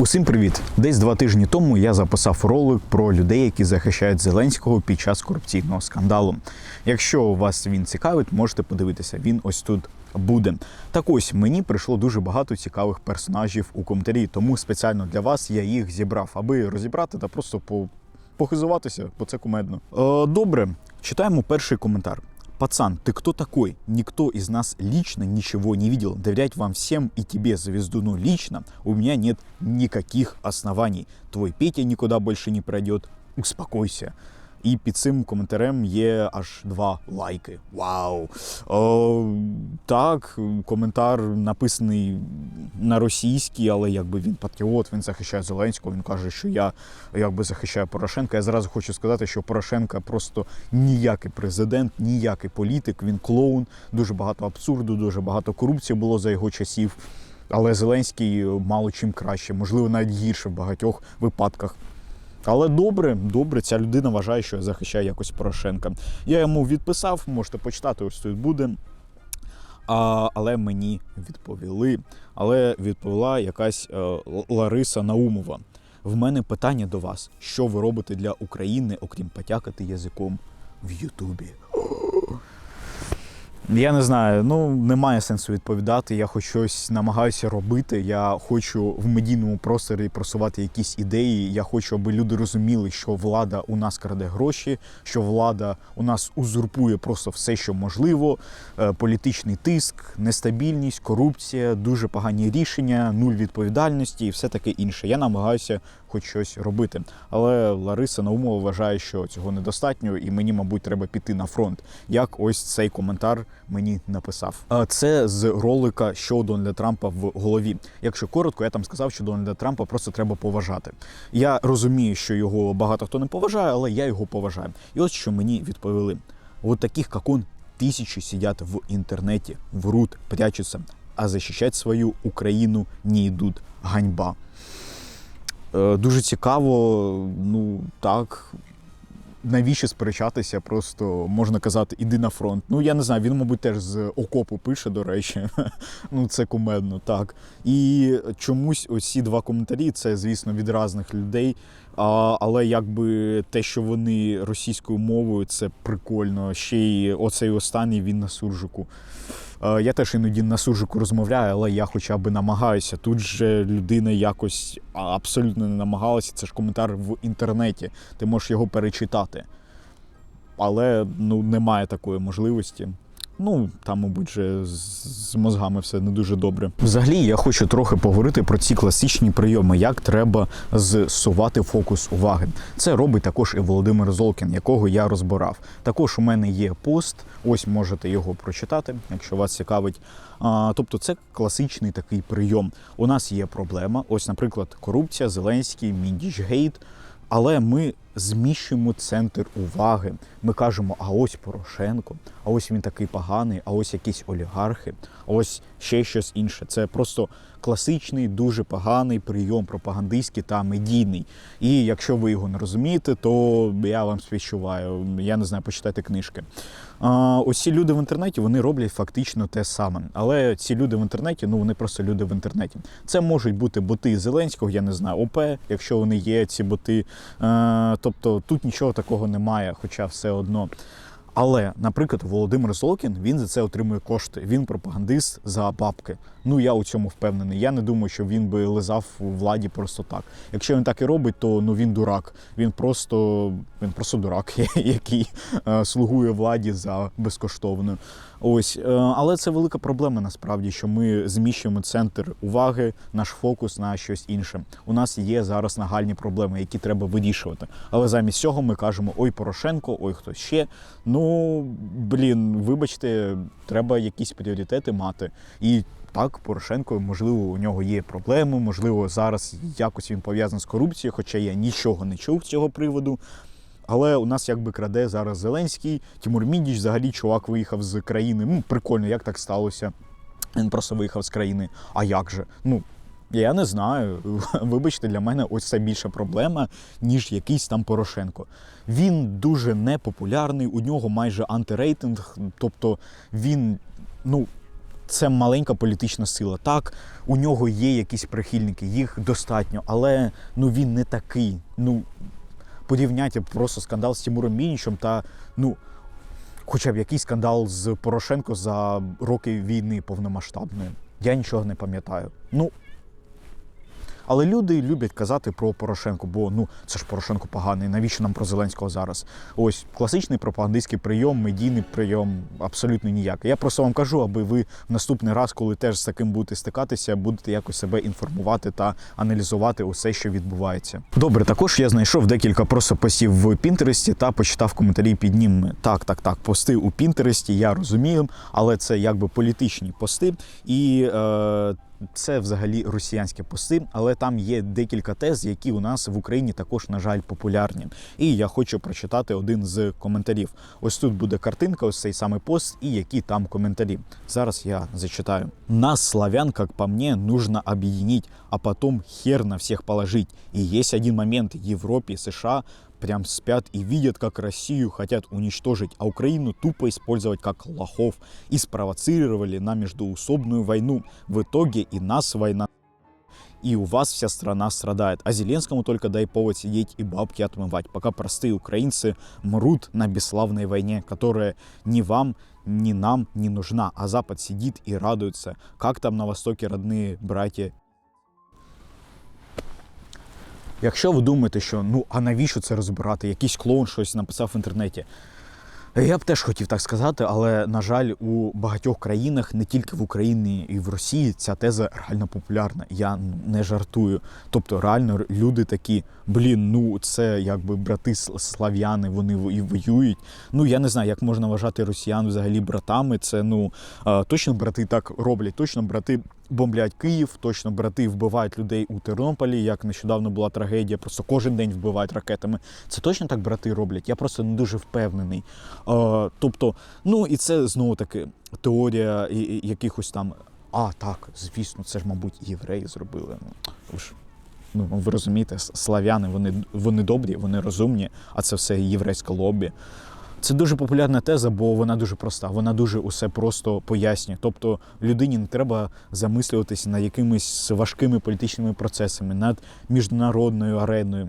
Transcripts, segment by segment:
Усім привіт! Десь два тижні тому я записав ролик про людей, які захищають Зеленського під час корупційного скандалу. Якщо вас він цікавить, можете подивитися. Він ось тут буде. Так ось мені прийшло дуже багато цікавих персонажів у коментарі, тому спеціально для вас я їх зібрав, аби розібрати та просто по похизуватися, бо це кумедно. Е, добре, читаємо перший коментар. Пацан, ты кто такой? Никто из нас лично ничего не видел. Доверять вам всем и тебе, Звездуну, лично у меня нет никаких оснований. Твой Петя никуда больше не пройдет. Успокойся. І під цим коментарем є аж два лайки. Вау! О, так, коментар написаний на російській, але якби він патріот, він захищає Зеленського. Він каже, що я якби захищаю Порошенка. Я зразу хочу сказати, що Порошенка просто ніякий президент, ніякий політик. Він клоун, дуже багато абсурду, дуже багато корупції було за його часів. Але Зеленський мало чим краще, можливо, навіть гірше в багатьох випадках. Але добре, добре, ця людина вважає, що я захищаю якось Порошенка. Я йому відписав, можете почитати, ось тут буде. А, але мені відповіли. Але відповіла якась е, Лариса Наумова. В мене питання до вас: що ви робите для України, окрім потякати язиком в Ютубі? Я не знаю, ну немає сенсу відповідати. Я хоч щось намагаюся робити. Я хочу в медійному просторі просувати якісь ідеї. Я хочу, аби люди розуміли, що влада у нас краде гроші, що влада у нас узурпує просто все, що можливо. Е, Політичний тиск, нестабільність, корупція, дуже погані рішення, нуль відповідальності і все таке інше. Я намагаюся хоч щось робити. Але Лариса Наумова вважає, що цього недостатньо, і мені, мабуть, треба піти на фронт. Як ось цей коментар мені написав. А Це з ролика що у Дональда Трампа в голові. Якщо коротко, я там сказав, що Дональда Трампа просто треба поважати. Я розумію, що його багато хто не поважає, але я його поважаю. І ось що мені відповіли: от таких, он, тисячі сидять в інтернеті, врут, прячуться, а захищати свою Україну не йдуть. Ганьба. Е, Дуже цікаво, ну так. Навіщо сперечатися? Просто можна казати, іди на фронт. Ну я не знаю, він, мабуть, теж з окопу пише, до речі. ну це кумедно, так. І чомусь ось ці два коментарі це, звісно, від різних людей. А, але якби те, що вони російською мовою, це прикольно. Ще й оцей останній він на суржику. Е, Я теж іноді на суржику розмовляю, але я хоча б намагаюся. Тут же людина якось абсолютно не намагалася. Це ж коментар в інтернеті. Ти можеш його перечитати. Але ну, немає такої можливості. Ну, там, мабуть, же з мозгами все не дуже добре. Взагалі, я хочу трохи поговорити про ці класичні прийоми, як треба зсувати фокус уваги. Це робить також і Володимир Золкін, якого я розбирав. Також у мене є пост, ось можете його прочитати, якщо вас цікавить. А, тобто, це класичний такий прийом. У нас є проблема. Ось, наприклад, корупція, Зеленський, Міндічгейт. Але ми зміщуємо центр уваги. Ми кажемо, а ось Порошенко, а ось він такий поганий, а ось якісь олігархи, а ось ще щось інше. Це просто класичний, дуже поганий прийом, пропагандистський та медійний. І якщо ви його не розумієте, то я вам співчуваю. Я не знаю, почитайте книжки. А, ось ці люди в інтернеті вони роблять фактично те саме. Але ці люди в інтернеті, ну вони просто люди в інтернеті. Це можуть бути боти Зеленського, я не знаю, ОП, якщо вони є, ці боти. Тобто тут нічого такого немає, хоча все одно. Але, наприклад, Володимир Золкін він за це отримує кошти. Він пропагандист за бабки. Ну я у цьому впевнений. Я не думаю, що він би лизав у владі просто так. Якщо він так і робить, то ну він дурак. Він просто він просто дурак, який е, слугує владі за безкоштовно. Ось, е, але це велика проблема насправді, що ми зміщуємо центр уваги, наш фокус на щось інше. У нас є зараз нагальні проблеми, які треба вирішувати. Але замість цього ми кажемо: ой, Порошенко, ой, хтось ще. Ну блін, вибачте, треба якісь пріоритети мати. І так, Порошенко, можливо, у нього є проблеми, можливо, зараз якось він пов'язаний з корупцією, хоча я нічого не чув з цього приводу. Але у нас якби краде зараз Зеленський, Тимур Міндіч, взагалі чувак виїхав з країни. Ну, прикольно, як так сталося. Він просто виїхав з країни. А як же? Ну, я не знаю. Вибачте, для мене ось це більша проблема, ніж якийсь там Порошенко. Він дуже непопулярний, у нього майже антирейтинг, тобто він, ну. це маленька політична сила. Так, у нього є якісь прихильники, їх достатньо, але ну він не такий. Ну порівняйте просто скандал з Тимуром Мінічем та ну. Хоча б якийсь скандал з Порошенко за роки війни повномасштабної. Я нічого не пам'ятаю. Ну, але люди люблять казати про Порошенко, бо ну це ж Порошенко поганий. Навіщо нам про Зеленського зараз? Ось класичний пропагандистський прийом, медійний прийом, абсолютно ніякий. Я просто вам кажу, аби ви в наступний раз, коли теж з таким будете стикатися, будете якось себе інформувати та аналізувати усе, що відбувається. Добре, також я знайшов декілька просто постів в Пінтересті та почитав коментарі під ними. Так, так, так, пости у Пінтересті, я розумію, але це якби політичні пости і. Е, це взагалі росіянські пости, але там є декілька тез, які у нас в Україні також, на жаль, популярні. І я хочу прочитати один з коментарів. Ось тут буде картинка, ось цей самий пост, і які там коментарі. Зараз я зачитаю. Нас, славян, как по мне, нужно объединить, а потом хер на всех положить. И есть один момент в Европе, США прям спят и видят, как Россию хотят уничтожить, а Украину тупо использовать как лохов. И спровоцировали на междуусобную войну. В итоге и нас война и у вас вся страна страдает. А Зеленскому только дай повод сидеть и бабки отмывать, пока простые украинцы мрут на бесславной войне, которая ни вам, ни нам не нужна, а Запад сидит и радуется. Как там на Востоке родные братья Якщо ви думаєте, що ну а навіщо це розбирати? Якийсь клоун щось написав в інтернеті. Я б теж хотів так сказати, але на жаль, у багатьох країнах, не тільки в Україні і в Росії, ця теза реально популярна. Я не жартую. Тобто, реально люди такі, блін, ну це якби брати слав'яни, вони і воюють. Ну я не знаю, як можна вважати росіян взагалі братами. Це ну точно брати так роблять, точно брати бомблять Київ, точно брати вбивають людей у Тернополі. Як нещодавно була трагедія, просто кожен день вбивають ракетами. Це точно так брати роблять. Я просто не дуже впевнений. Е, тобто, ну і це знову таки теорія якихось там. А, так, звісно, це ж, мабуть, євреї зробили. Ну, ж, ну, ви розумієте, слав'яни, вони вони добрі, вони розумні, а це все єврейське лобі. Це дуже популярна теза, бо вона дуже проста. Вона дуже усе просто пояснює. Тобто людині не треба замислюватися над якимись важкими політичними процесами, над міжнародною ареною.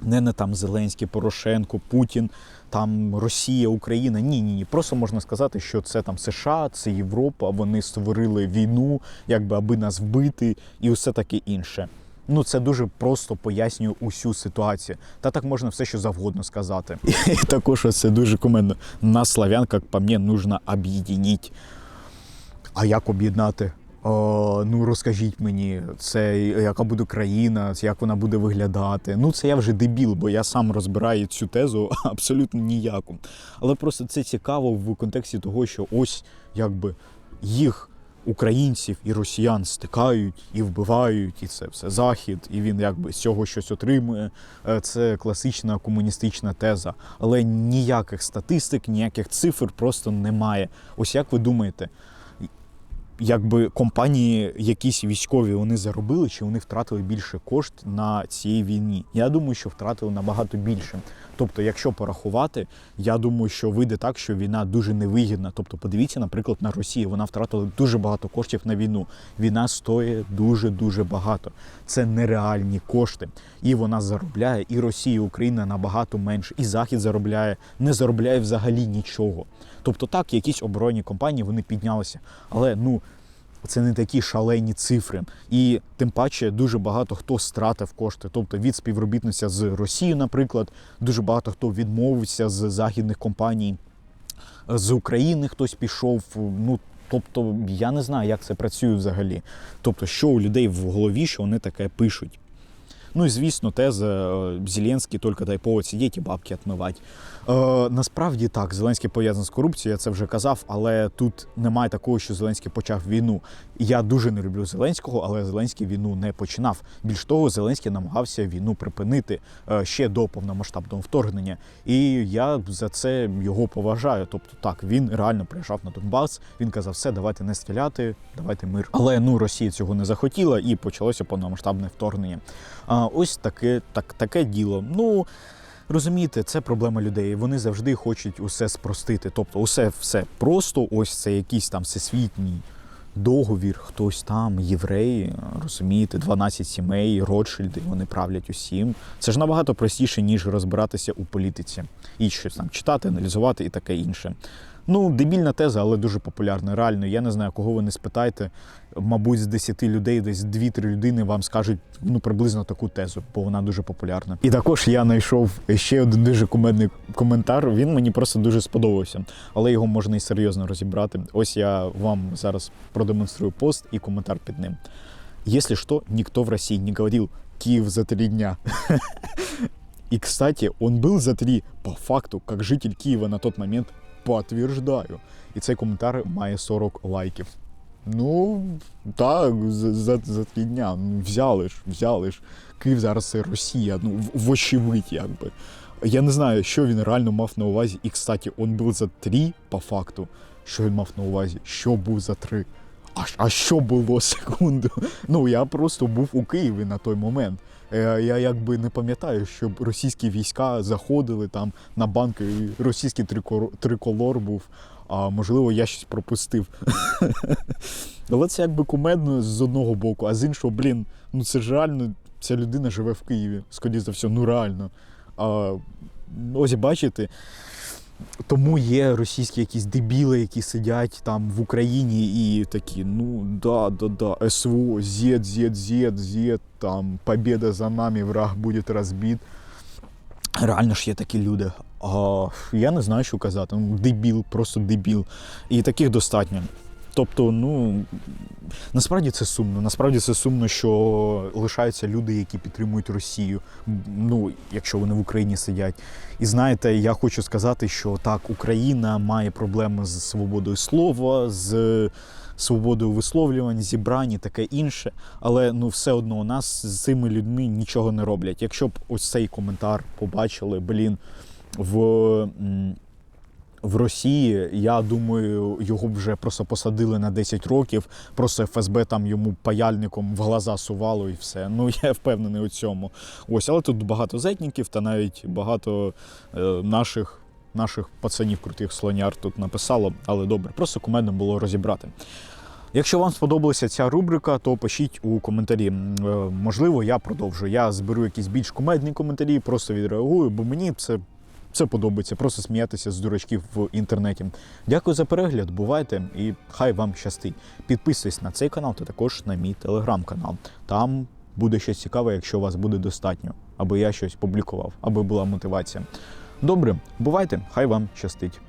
Не на там Зеленський, Порошенко, Путін, там Росія, Україна. Ні, ні, ні. Просто можна сказати, що це там США, це Європа. Вони створили війну, якби аби нас вбити, і усе таке інше. Ну, це дуже просто пояснює усю ситуацію. Та так можна все, що завгодно сказати. І також це дуже комендно. Нас, славян, як по мені, нужно об'єднати. А як об'єднати? Ну розкажіть мені, це яка буде країна, як вона буде виглядати. Ну це я вже дебіл, бо я сам розбираю цю тезу абсолютно ніяку. Але просто це цікаво в контексті того, що ось якби їх українців і росіян стикають і вбивають, і це все захід, і він якби з цього щось отримує. Е, це класична комуністична теза. Але ніяких статистик, ніяких цифр просто немає. Ось як ви думаєте? Якби компанії, якісь військові, вони заробили, чи вони втратили більше кошт на цій війні? Я думаю, що втратили набагато більше. Тобто, якщо порахувати, я думаю, що вийде так, що війна дуже невигідна. Тобто, подивіться, наприклад, на Росію. Вона втратила дуже багато коштів на війну. Війна стоїть дуже дуже багато. Це нереальні кошти. І вона заробляє, і Росія, і Україна набагато менше, і Захід заробляє, не заробляє взагалі нічого. Тобто, так, якісь оборонні компанії вони піднялися, але ну. Це не такі шалені цифри, і тим паче дуже багато хто стратив кошти. Тобто від співробітниця з Росією, наприклад, дуже багато хто відмовився з західних компаній, з України хтось пішов. Ну тобто я не знаю, як це працює взагалі. Тобто, що у людей в голові, що вони таке пишуть. Ну і звісно, теза е, Зеленський тільки дай повод сидіти і бабки відмивати. Е, Насправді так, Зеленський пов'язаний з корупцією, я це вже казав, але тут немає такого, що Зеленський почав війну. Я дуже не люблю Зеленського, але Зеленський війну не починав. Більш того, Зеленський намагався війну припинити е, ще до повномасштабного вторгнення. І я за це його поважаю. Тобто, так він реально приїжджав на Донбас. Він казав, все, давайте не стріляти, давайте мир. Але ну Росія цього не захотіла і почалося повномасштабне вторгнення. Ось таке, так, таке діло. Ну. Розумієте, це проблема людей. Вони завжди хочуть усе спростити. Тобто, усе все просто, ось це якийсь там всесвітній договір, хтось там, євреї, розумієте, 12 сімей, Ротшильди, вони правлять усім. Це ж набагато простіше, ніж розбиратися у політиці і щось там читати, аналізувати і таке інше. Ну, дебільна теза, але дуже популярна. Реально, я не знаю, кого ви не спитаєте. Мабуть, з 10 людей, десь 2-3 людини вам скажуть ну приблизно таку тезу, бо вона дуже популярна. І також я знайшов ще один дуже кумедний коментар. Він мені просто дуже сподобався, але його можна і серйозно розібрати. Ось я вам зараз продемонструю пост і коментар під ним. Если что, никто в России не говорил Киев за три дня. И, кстати, он был за три. По факту, как житель Киева на тот момент, подтверждаю. І цей коментар має 40 лайків. Ну, так, за, за, за три дня. Ну, взяли ж, взяли ж. Київ зараз це Росія, ну, вочевидь, якби. Я не знаю, що він реально мав на увазі. І, кстати, он був за три, по факту. Що він мав на увазі? Що був за три? А, а що було секунду? Ну, я просто був у Києві на той момент. Е, Я якби не пам'ятаю, щоб російські війська заходили там на банки, і російський трикор- триколор був. А можливо, я щось пропустив. Але це якби кумедно з одного боку, а з іншого, блін, ну це ж реально, ця людина живе в Києві, скоріше за все, ну реально. А, ось бачите, тому є російські якісь дебіли, які сидять там в Україні і такі, ну да, да, да, СВО, зєд, зет, зет, зєд, там побіда за нами, враг буде розбит. Реально ж є такі люди. А, я не знаю, що казати. Ну, дебіл, просто дебіл. І таких достатньо. Тобто, ну насправді це сумно. Насправді це сумно, що лишаються люди, які підтримують Росію. Ну, якщо вони в Україні сидять. І знаєте, я хочу сказати, що так, Україна має проблеми з свободою слова, з свободою висловлювань, зібрань і таке інше. Але ну все одно у нас з цими людьми нічого не роблять. Якщо б ось цей коментар побачили, блін, в. В Росії, я думаю, його вже просто посадили на 10 років, просто ФСБ там йому паяльником в глаза сувало і все. Ну я впевнений у цьому. Ось, але тут багато зетників та навіть багато е, наших, наших пацанів крутих слоняр тут написало, але добре, просто кумедно було розібрати. Якщо вам сподобалася ця рубрика, то пишіть у коментарі. Е, Можливо, я продовжу. Я зберу якісь більш кумедні коментарі, просто відреагую, бо мені це це подобається, просто сміятися з дурачків в інтернеті. Дякую за перегляд, бувайте і хай вам щастить. Підписуйтесь на цей канал та також на мій телеграм-канал. Там буде щось цікаве, якщо вас буде достатньо, аби я щось публікував, аби була мотивація. Добре, бувайте, хай вам щастить.